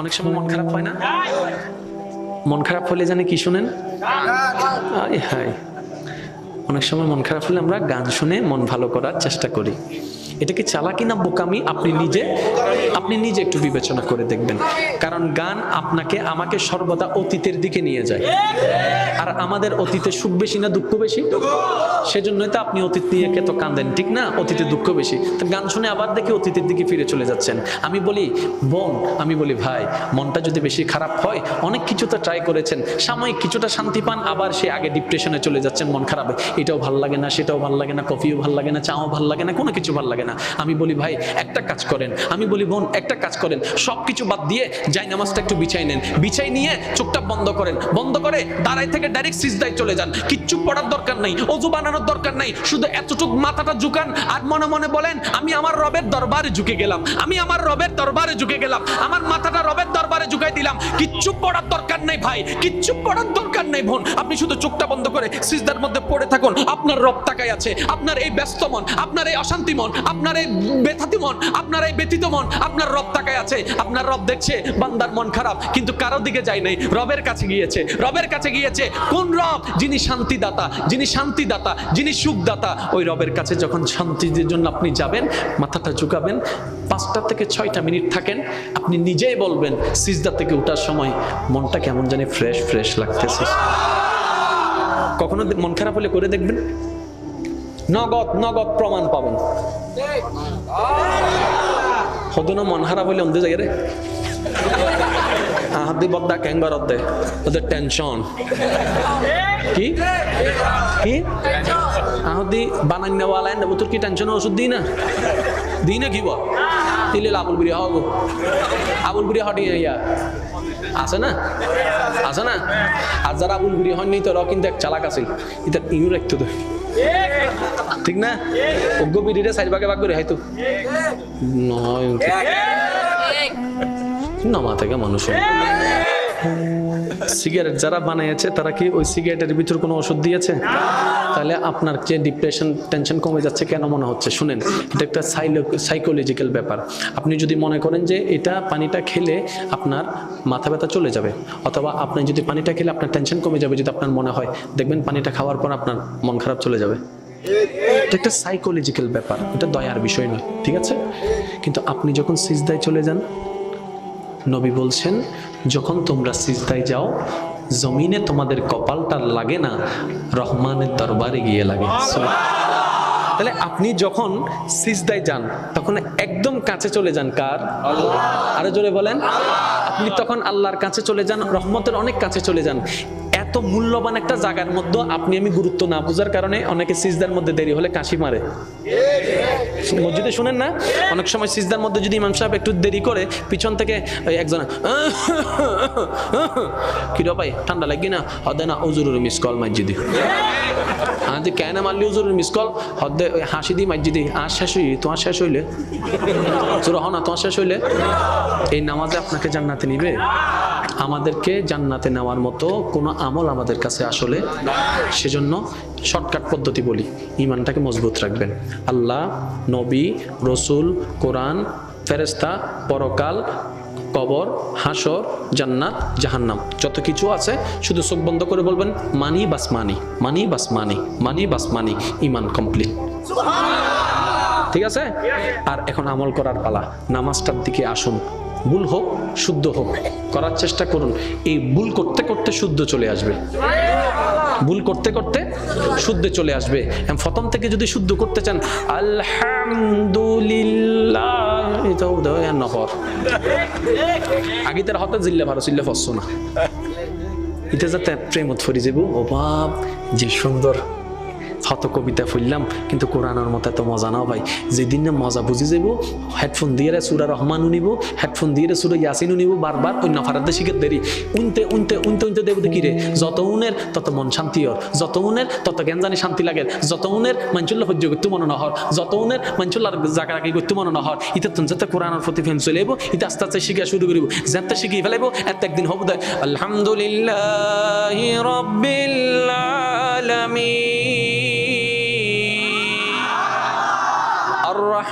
অনেক সময় মন খারাপ হয় না? মন খারাপ হলে জানে কি শুনেন? অনেক সময় মন খারাপ হলে আমরা গান শুনে মন ভালো করার চেষ্টা করি। এটা কি চালাকি না বোকামি আপনি নিজে আপনি নিজে একটু বিবেচনা করে দেখবেন। কারণ গান আপনাকে, আমাকে সর্বদা অতীতের দিকে নিয়ে যায়। আর আমাদের অতীতে সুখ বেশি না দুঃখ বেশি? সেজন্যই তো আপনি অতীত নিয়ে এত কান্দেন, ঠিক না? অতীতে দুঃখ বেশি। তো গান শুনে আবার দেখি অতীতের দিকে ফিরে চলে যাচ্ছেন। আমি বলি, বোন, আমি বলি, ভাই, মনটা যদি বেশি খারাপ হয়, অনেক কিছু তো ট্রাই করেছেন। সাময়িক কিছুটা শান্তি পান, আবার সে আগে ডিপ্রেশনে চলে যাচ্ছেন, মন খারাপ। এটাও ভালো লাগে না, সেটাও ভালো লাগে না, কফিও ভালো লাগে না, চাও ভালো লাগে না, কোনো কিছু ভালো লাগে না। আমি বলি, ভাই, একটা কাজ করেন। আমি বলি, বোন, একটা কাজ করেন। সব কিছু বাদ দিয়ে যাই, নামাজটা একটু বিছাই নেন। বিছাই নিয়ে চোখটা বন্ধ করেন। বন্ধ করে দাঁড়াই থেকে ডাইরেক্ট সিজদায় চলে যান। কিচ্ছু পড়ার দরকার নাই, অজু বানানোর দরকার নাই, শুধু এতটুক মাথাটা ঝুকান আর মনে মনে বলেন, আমি আমার রবের দরবারে ঝুঁকে গেলাম, আমি আমার রবের দরবারে ঝুঁকে গেলাম, আমার মাথাটা রবের দরবারে ঝুঁকাই দিলাম। কিচ্ছু পড়ার দরকার নাই, ভাই, কিচ্ছু পড়ার দরকার নাই, বোন। আপনি শুধু চোখটা বন্ধ করে সিজদার মধ্যে পড়ে থাকুন। আপনার রব তাকাই আছে, আপনার এই ব্যস্ত মন, আপনার এই অশান্তি মন, আপনার এই ব্যথাতি মন, আপনার এই ব্যতীত মন, আপনার রব তাকায় আছে, আপনার রব দেখছে, বান্দার মন খারাপ, কিন্তু কারও দিকে যায় নাই, রবের কাছে গিয়েছে, রবের কাছে গিয়েছে, কোন রব? যিনি শান্তিদাতা যিনি শান্তিদাতা, যিনি সুখদাতা, ওই রবের কাছে যখন শান্তির জন্য আপনি যাবেন, মাথাটা ঝুঁকাবেন, পাঁচটা থেকে ছয়টা মিনিট থাকেন, আপনি নিজেই বলবেন, সিজদা থেকে ওঠার সময় মনটা কেমন জানি ফ্রেশ ফ্রেশ লাগতেছে। কখনো মন খারাপ হলে করে দেখবেন? নগদ নগদ প্রমাণ পাবেন। হদনো মন খারাপ হইলে অন্ধে যাই রে। আহাদি বদ্দা ক্যাঙ্গার অদ্দে ওদের টেনশন। কি? কি? আহদি বানাই নেওয়া লাইন দেবো তোর কি টেনশন ওষুধ দিই না? দিই না কি বল দিলে আবুল বিড়ি হব আবুল বিড়ি হটি ইয়া। আছে না? আছে না? আর যারা আবুল বিড়ি হয়নি তো ওরাও কিন্তু এক চালাক আছে এটা ইউ রাখতো তো ঠিক না? অজ্ঞ বিড়িরে চারি ভাগে ভাগ করে হয়তো নয় নামা থেকে মানুষ সিগারেট যারা বানিয়েছে তারা কি ওই সিগারেটের ভিতর কোনো ওষুধ দিয়েছে? তাহলে আপনার যে ডিপ্রেশন টেনশন কমে যাচ্ছে কেন মনে হচ্ছে? শুনেন, এটা একটা সাইকোলজিক্যাল ব্যাপার। আপনি যদি মনে করেন যে এটা পানিটা খেলে আপনার মাথা ব্যথা চলে যাবে, অথবা আপনি যদি পানিটা খেলে আপনার টেনশন কমে যাবে, যদি আপনার মনে হয়, দেখবেন পানিটা খাওয়ার পর আপনার মন খারাপ চলে যাবে। এটা একটা সাইকোলজিক্যাল ব্যাপার, এটা দয়ার বিষয় নয় ঠিক আছে? কিন্তু আপনি যখন সিজদায় চলে যান, নবী বলছেন, যখন তোমরা সিজদায় যাও, জমিনে তোমাদের কপালটা লাগে না, রহমানের দরবারে গিয়ে লাগে। তাহলে আপনি যখন সিজদায় যান, তখন একদম কাছে চলে যান কার? আরও জোরে বলেন। আপনি তখন আল্লাহর কাছে চলে যান, রহমতের অনেক কাছে চলে যান। এত মূল্যবান একটা জায়গার মধ্যে আপনি আমি গুরুত্ব না বোঝার কারণে অনেকে সিজদার মধ্যে দেরি হলে কাশি মারে। মসজিদে শুনেন না? অনেক সময় সিজদার মধ্যে যদি ইমাম সাহেব একটু দেরি করে, পিছন থেকে একজন কিরো ভাই, ঠান্ডা লাগি না? হদে না উজুরের মিস কল মসজিদে আজ কেন মারলি উজুরের মিস কল হদে হাসি দি মসজিদে আর শেষ হই তোমার শেষ হইলে? তোর হ না, তোমার শেষ হইলে? এই নামাজে আপনাকে জান্নাতে নিবে? আমাদেরকে জান্নাতে নেওয়ার মতো কোনো আমল আমাদের কাছে আসলে সেজন্য শর্টকাট পদ্ধতি বলি ইমানটাকে মজবুত রাখবেন। আল্লাহ নবী রসুল কোরআন ফেরেস্তা পরকাল কবর হাসর জান্নাত জাহান্নাম যত কিছু আছে শুধু চোখ বন্ধ করে বলবেন মানি বাস মানি মানি বাস মানি মানি বাস মানি ইমান কমপ্লিট ঠিক আছে? আর এখন আমল করার পালা নামাজটার দিকে আসুন ভুল হোক, শুদ্ধ হোক, করার চেষ্টা করুন। এই ভুল করতে করতে শুদ্ধ চলে আসবে। ভুল করতে করতে শুদ্ধ চলে আসবে। প্রথম থেকে যদি শুদ্ধ করতে চান, আলহামদুলিল্লাহ নহর আগে তার হতে জিল্লে ভালো চিল্লে ফসছো না এটা যাতে প্রেমত ফরি যাব বাপ, যে সুন্দর হত কবিতা ফুললাম, কিন্তু কোরআনের মতো এত মজা না ভাই। যেদিন না মজা বুঝি যাব হেডফোন দিয়ে সুরা রহমানও নিব, হেডফোন দিয়ে সুরা ইয়াসিনও নিব, বারবার অন্য ফারাতে শিখে দেরি। উনতে উনতে উনতে উনতে দেব দেখি রে যত উনের, তত মন শান্তি হর। যত উনের, তত জ্ঞান জানি শান্তি লাগে। যত উনের মাঞ্চুল্লা সহ্য করতে মনে নহর যত উনের মাঞ্চুল্লার জায়গা রাখি করতে মনে নহর ইতে তুমি যাতে কোরআনের প্রতি ফেম চলে এবো ইতে আস্তে আস্তে শিখা শুরু করিব। যাতে শিখি ফেলাইব, এত একদিন হব দেয় আলহামদুলিল্লাহ রব্বিল আলামিন।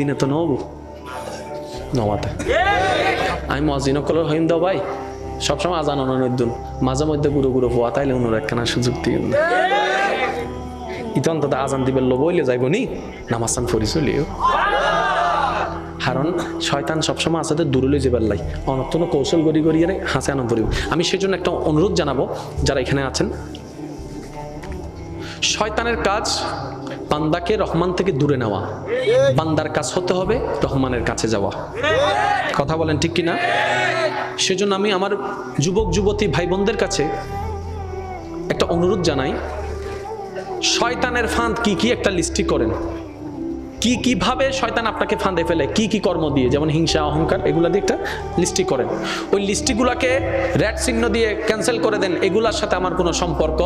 একদিনে তো নব। নমাতে আমি মজিনক কলর হইম দাও ভাই। সবসময় আজান অননুদ্দুন মাঝে মধ্যে গুরু গুরু হওয়া তাইলে অনুর একখানা সুযোগ দিন। ইতন দাদা আজান দিবে লো বইলে যাইব নি? নামাসান ফরি চলিও কারণ শয়তান সবসময় আছে দূরে যাবার লাই। অনর্থন কৌশল গড়ি গড়িয়ে হাসে আনন্দ আমি সেজন্য একটা অনুরোধ জানাব, যারা এখানে আছেন শয়তানের কাজ বান্দাকে রহমান থেকে দূরে নেওয়া। বান্দার কাজ হতে হবে রহমানের কাছে যাওয়া। কথা বলেন ঠিক কিনা? সেজন্য আমি আমার যুবক, যুবতী ভাই বোনদের কাছে একটা অনুরোধ জানাই, শয়তানের ফাঁদ কি কি একটা লিস্টি করেন। কি কীভাবে শয়তান আপনাকে ফাঁদে ফেলে? কি কি কর্ম দিয়ে? যেমন হিংসা, অহংকার, এগুলা দিয়ে একটা লিস্টি করেন। ওই লিস্টিগুলাকে রেড চিহ্ন দিয়ে ক্যান্সেল করে দেন। এগুলার সাথে আমার কোনো সম্পর্ক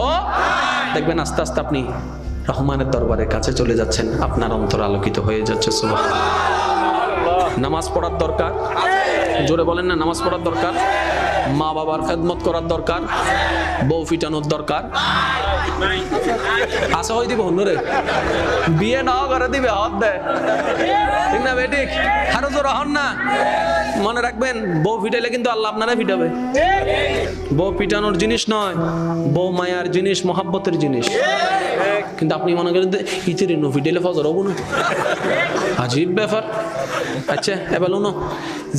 দেখবেন আস্তে আস্তে আপনি রহমানের দরবারের কাছে চলে যাচ্ছেন। আপনার অন্তর আলোকিত হয়ে যাচ্ছে। সুবাহ নামাজ পড়ার দরকার? জোরে বলেন না, নামাজ পড়ার দরকার? মা বাবার খেদমত করার দরকার, বউ ফিটানোর দরকার। আশা হয়ে দিব অন্যরে বিয়ে নাও করে দিবে হদ দে। ঠিক না বেটিক আরও জোর হন না। মনে রাখবেন, বউ ফিটাইলে কিন্তু আল্লাহ আপনারা ফিটাবে। বউ পিটানোর জিনিস নয়, বউ মায়ার জিনিস, মহাব্বতের জিনিস। কিন্তু আপনি মনে করেন ইতির নফি ডেলে ফজর হব না? আজীব ব্যাপার। আচ্ছা এবার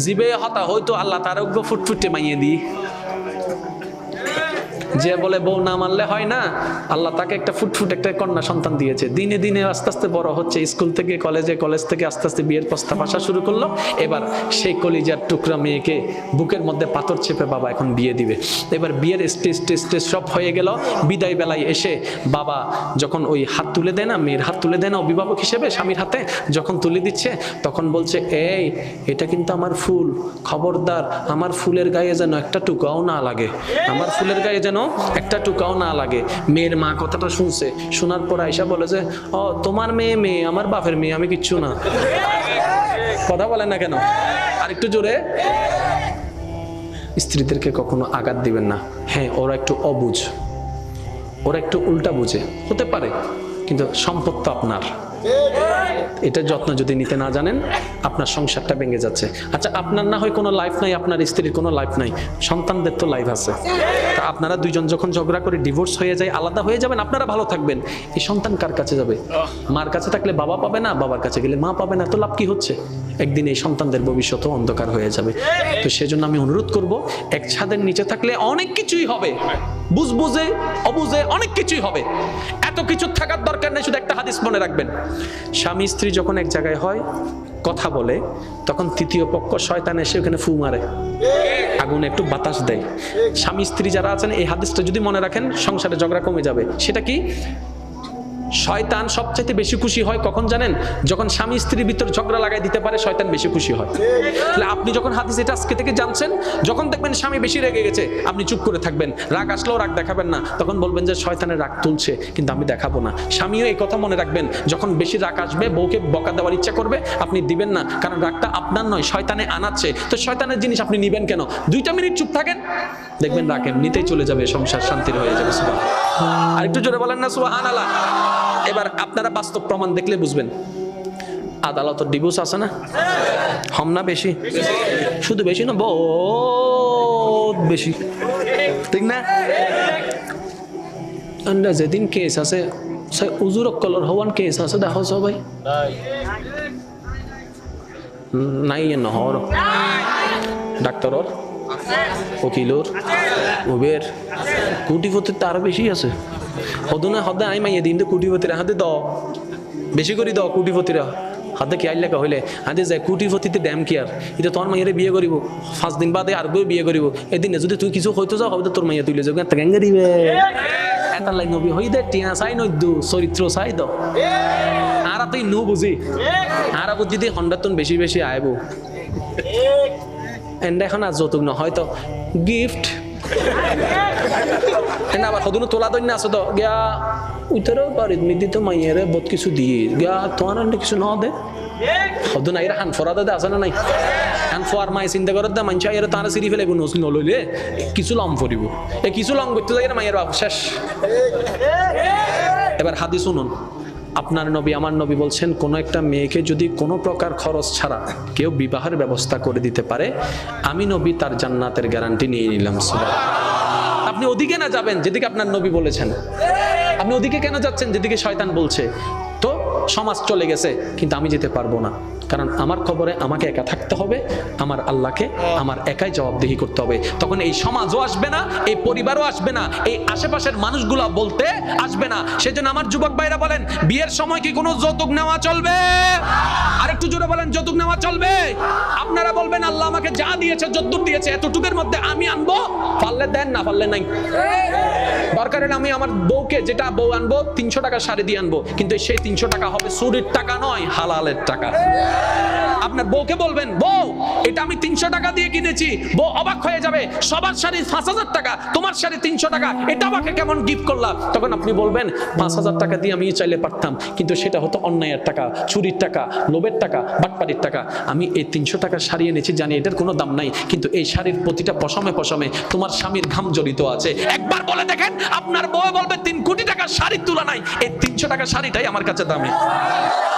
জিবে হতা হয়তো আল্লাহ তার ফুটফুটে মাইয়ে দিই। যে বলে বউ না মানলে হয় না, আল্লাহ তাকে একটা ফুটফুট একটা কন্যা সন্তান দিয়েছে। দিনে দিনে আস্তে আস্তে বড় হচ্ছে, স্কুল থেকে কলেজে, কলেজ থেকে আস্তে আস্তে বিয়ের প্রস্তাব আসা শুরু করল। এবার সেই কলিজার টুকরা মেয়েকে বুকের মধ্যে পাথর চেপে বাবা এখন বিয়ে দিবে। এবার বিয়ের স্টেজ স্টেজ স্টেজ সব হয়ে গেল। বিদায় বেলায় এসে বাবা যখন ওই হাত তুলে দেয় না, মেয়ের হাত তুলে দেয় না, অভিভাবক হিসেবে স্বামীর হাতে, যখন তুলে দিচ্ছে, তখন বলছে, এই, এটা কিন্তু আমার ফুল। খবরদার, আমার ফুলের গায়ে যেন একটা টুকাও না লাগে। আমার ফুলের গায়ে যেন একটা টুকাও না লাগে। মেয়ের মা কথাটা শুনছে, শোনার পর আয়সা বলে যে, ও, তোমার মেয়ে মেয়ে, আমার বাপের মেয়ে, আমি কিচ্ছু না। কথা বলেন না কেন? আর একটু জোরে। স্ত্রীদেরকে কখনো আঘাত দিবেন না। হ্যাঁ ওরা একটু অবুঝ। ওরা একটু উল্টা বুঝে। হতে পারে, কিন্তু সম্পদ তো আপনার। এটা যত্ন যদি নিতে না জানেন, আপনার সংসারটা ভেঙে যাচ্ছে। আচ্ছা আপনার না হয় কোনো লাইফ নাই, আপনার স্ত্রীর কোনো লাইফ নাই। সন্তানদের তো লাইফ আছে। তা আপনারা দুইজন যখন ঝগড়া করে ডিভোর্স হয়ে যায়, আলাদা হয়ে যাবেন, আপনারা ভালো থাকবেন। এই সন্তান কার কাছে যাবে? মার কাছে থাকলে বাবা পাবে না, বাবার কাছে গেলে মা পাবে না, তো লাভ কি হচ্ছে? একদিন এই সন্তানদের ভবিষ্যৎও অন্ধকার হয়ে যাবে। তো সেজন্য আমি অনুরোধ করব, এক ছাদের নিচে থাকলে অনেক কিছুই হবে। বুঝ বুঝে অবুঝে অনেক কিছুই হবে। এত কিছু থাকার দরকার নেই, শুধু একটা হাদিস মনে রাখবেন। স্বামী স্ত্রী যখন এক জায়গায় হয়, কথা বলে, তখন তৃতীয় পক্ষ শয়তান এসে ওখানে ফু মারে, আগুনে একটু বাতাস দেয়। স্বামী স্ত্রী যারা আছেন, এই হাদিসটা যদি মনে রাখেন, সংসারে ঝগড়া কমে যাবে। সেটা কি? শয়তান সবচাইতে বেশি খুশি হয় কখন জানেন? যখন স্বামী স্ত্রীর ভিতর ঝগড়া লাগাই দিতে পারে, শয়তান বেশি খুশি হয়। তাহলে আপনি যখন হাদিস এটা আজকে থেকে জানছেন, যখন দেখবেন স্বামী বেশি রেগে গেছে, আপনি চুপ করে থাকবেন। রাগ আসলেও রাগ দেখাবেন না। তখন বলবেন যে, শয়তানের রাগ তুলছে, কিন্তু আমি দেখাবো না। স্বামীও এই কথা মনে রাখবেন, যখন বেশি রাগ আসবে, বউকে বকা দেওয়ার ইচ্ছা করবে, আপনি দিবেন না। কারণ রাগটা আপনার নয়, শয়তানে আনাচ্ছে। তো শয়তানের জিনিস আপনি নিবেন কেন? দুইটা মিনিট চুপ থাকেন। দেখবেন রাগ এমনিতেই চলে যাবে, সংসার শান্তির হয়ে যাবে সুবাহ আর একটু জোরে বলেন না সুবাহান এবার আপনারা বাস্তব প্রমাণ দেখলে বুঝবেন। আদালত ডিভোর্স আছে না? হম না বেশি? শুধু বেশি না, বহুত বেশি। ঠিক না? আমরা যেদিন কেস আছে উজুর কলর হওয়ান কেস আছে, দেখো সবাই। নাই নহর ডাক্তরর? উকিলর উবের কোটিপতির তার বেশি আছে সদনে সদায় আই মাইয়ে দিন কোটিপতিরা হাতে দ বেশি করে দ কোটিপতিরা হাতে কি আইলে হইলে হাতে যায় কোটিপতিতে ড্যাম কি আর এটা তোর মাইয়ারে বিয়ে করিব পাঁচ দিন বাদে আর বিয়ে করিব এদিনে যদি তুই কিছু হইতো যাও হবে তোর মাইয়া তুলে যাবে গ্যাঙ্গে দিবে এটা লাইন নবী হই দে টিয়া চাই নদ্দু চরিত্র চাই দ আর তুই নু বুঝি আর বুঝি দি হন্ডাতন বেশি বেশি আইব এন্ড এখন আর যৌতুক না হয়তো গিফট সদুনো তো বহুত কিছু দিয়ে। গিয়া কিছু দে। সদু নাই হান ফরা দে, আছে নাই? মাই চিন্তা দে কিছু লং ফরিব এ, কিছু লং করতে মাইয়ের বাপ, শেষ। এবার শুনুন। আপনার নবী, আমার নবী বলছেন, কোনো একটা মেয়েকে যদি কোনো প্রকার খরচ ছাড়া কেউ বিবাহের ব্যবস্থা করে দিতে পারে, আমি নবী তার জান্নাতের গ্যারান্টি নিয়ে নিলাম। আপনি ওদিকে না যাবেন, যেদিকে আপনার নবী বলেছেন আপনি ওদিকে কেন যাচ্ছেন, যেদিকে শয়তান বলছে তো সমাজ চলে গেছে, কিন্তু আমি যেতে পারব না। কারণ আমার খবরে আমাকে একা থাকতে হবে, আমার আল্লাহকে আমার একাই জবাবদিহি করতে হবে। তখন এই সমাজও আসবে না, এই পরিবারও আসবে না, এই আশেপাশের মানুষগুলা বলতে আসবে না। সেজন্য আমার যুবক ভাইরা বলেন, বিয়ের সময় কি কোনো যৌতুক নেওয়া চলবে? আর একটু জোরে বলেন, যৌতুক নেওয়া চলবে? আপনারা বলবেন, আল্লাহ আমাকে যা দিয়েছে, যদ্দুর দিয়েছে, এতটুকের মধ্যে আমি আনব? পারলে দেন, না পারলে নাই। দরকার আমি আমার বউকে যেটা বউ আনব, তিনশো টাকা শাড়ি দিয়ে আনব। কিন্তু সেই তিনশো টাকা হবে চুরির টাকা নয়, হালালের টাকা। আপনার বউকে বলবেন, বউ, এটা আমি তিনশো টাকা দিয়ে কিনেছি। বউ অবাক হয়ে যাবে, সবার শাড়ি পাঁচ হাজার টাকা, তোমার শাড়ি তিনশো টাকা, এটা আমাকে কেমন গিফট করলাম তখন আপনি বলবেন, পাঁচ হাজার টাকা দিয়ে আমি চাইলে পারতাম, কিন্তু সেটা হতো অন্যায়ের টাকা, চুরির টাকা, লোভের টাকা বাটপাড়ির টাকা। আমি এই তিনশো টাকা শাড়ি এনেছি, জানি এটার কোনো দাম নাই, কিন্তু এই শাড়ির প্রতিটা পশমে পশমে তোমার স্বামীর ঘাম জড়িত আছে। একবার বলে দেখেন, আপনার বউ বলবে, তিন কোটি টাকার শাড়ির তুলনায় এই তিনশো টাকা শাড়িটাই আমার কাছে দামি। Amen.